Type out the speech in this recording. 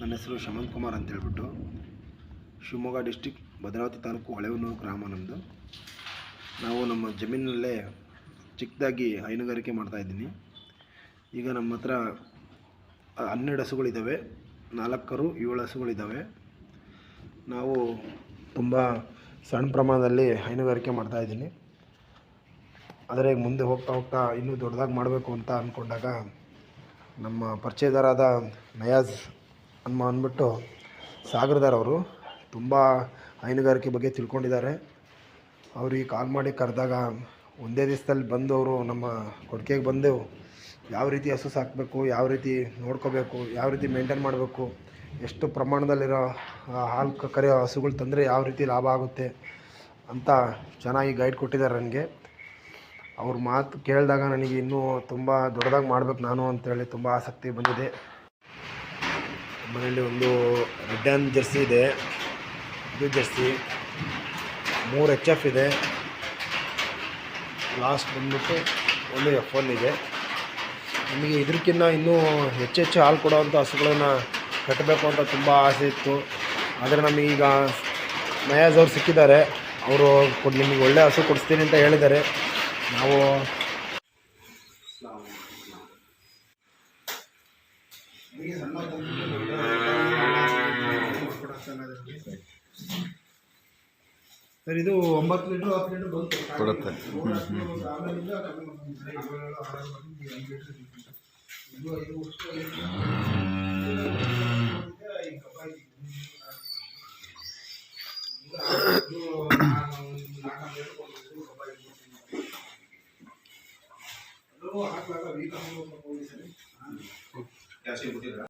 ನನ್ನ ಹೆಸರು ಶಮಂತ್ ಕುಮಾರ್ ಅಂತ ಹೇಳ್ಬಿಟ್ಟು ಶಿವಮೊಗ್ಗ ಡಿಸ್ಟಿಕ್ ಭದ್ರಾವತಿ ತಾಲೂಕು ಹಳೆವನೂರು ಗ್ರಾಮ ನಮ್ಮದು ನಾವು ನಮ್ಮ ಜಮೀನಲ್ಲೇ ಚಿಕ್ಕದಾಗಿ ಹೈನುಗಾರಿಕೆ ಮಾಡ್ತಾಯಿದ್ದೀನಿ ಈಗ ನಮ್ಮ ಹತ್ರ ಹನ್ನೆರಡು ಹಸುಗಳಿದ್ದಾವೆ ನಾಲ್ಕರು ಕರು ಏಳು ಹಸುಗಳಿದ್ದಾವೆ ನಾವು ತುಂಬ ಸಣ್ಣ ಪ್ರಮಾಣದಲ್ಲಿ ಹೈನುಗಾರಿಕೆ ಮಾಡ್ತಾಯಿದ್ದೀನಿ ಆದರೆ ಮುಂದೆ ಹೋಗ್ತಾ ಹೋಗ್ತಾ ಇನ್ನೂ ದೊಡ್ಡದಾಗಿ ಮಾಡಬೇಕು ಅಂತ ಅಂದ್ಕೊಂಡಾಗ ನಮ್ಮ ಪರಿಚಯದಾರಾದ ನಯಾಜ್ ಅನ್ಮ ಅಂದ್ಬಿಟ್ಟು ಸಾಗರದಾರ್ ಅವರು ತುಂಬ ಹೈನುಗಾರಿಕೆ ಬಗ್ಗೆ ತಿಳ್ಕೊಂಡಿದ್ದಾರೆ. ಅವ್ರಿಗೆ ಕಾಲ್ ಮಾಡಿ ಕರೆದಾಗ ಒಂದೇ ದಿವಸದಲ್ಲಿ ಬಂದು ಅವರು ನಮ್ಮ ಕೊಡ್ಕೆಗೆ ಬಂದು ಯಾವ ರೀತಿ ಹಸು ಸಾಕಬೇಕು, ಯಾವ ರೀತಿ ನೋಡ್ಕೋಬೇಕು, ಯಾವ ರೀತಿ ಮೇಂಟೈನ್ ಮಾಡಬೇಕು, ಎಷ್ಟು ಪ್ರಮಾಣದಲ್ಲಿರೋ ಹಾಲು ಕರೆಯೋ ಹಸುಗಳು ತಂದರೆ ಯಾವ ರೀತಿ ಲಾಭ ಆಗುತ್ತೆ ಅಂತ ಚೆನ್ನಾಗಿ ಗೈಡ್ ಕೊಟ್ಟಿದ್ದಾರೆ ನನಗೆ. ಅವ್ರ ಮಾತು ಕೇಳಿದಾಗ ನನಗೆ ಇನ್ನೂ ತುಂಬ ದೊಡ್ಡದಾಗಿ ಮಾಡ್ಬೇಕು ನಾನು ಅಂತೇಳಿ ತುಂಬ ಆಸಕ್ತಿ ಬಂದಿದೆ. ಮನೆಯಲ್ಲಿ ಒಂದು ರೆಡ್ ಆ್ಯಂಡ್ ಜರ್ಸಿ ಇದೆ ಇದು ಜರ್ಸಿ, ಮೂರು ಎಚ್ ಎಫ್ ಇದೆ. ಲಾಸ್ಟ್ ಬಂದ್ಬಿಟ್ಟು ಒಂದು ಎಫ್ ಒನ್ ಇದೆ. ನಮಗೆ ಇದಕ್ಕಿಂತ ಇನ್ನೂ ಹೆಚ್ಚೆಚ್ಚು ಹಾಲು ಕೊಡೋವಂಥ ಹಸುಗಳನ್ನು ಕಟ್ಟಬೇಕು ಅಂತ ತುಂಬ ಆಸೆ ಇತ್ತು. ಆದರೆ ನಮಗೀಗ ಮಯಾಜ್ ಅವ್ರು ಸಿಕ್ಕಿದ್ದಾರೆ. ಅವರು ಕೊಡ್, ನಿಮಗೆ ಒಳ್ಳೆ ಹಸು ಕೊಡಿಸ್ತೀನಿ ಅಂತ ಹೇಳಿದ್ದಾರೆ. ನಾವು ಸರ್ ಇದು ಒಂಬತ್ತು ಲೀಟ್ರ್ ಹತ್ತು ಲೀಟ್ರ್ ಬರುತ್ತೆ ಕೊಡುತ್ತೆ. ಇದು ಹಾಕ್ಲಾಗ ಈಗ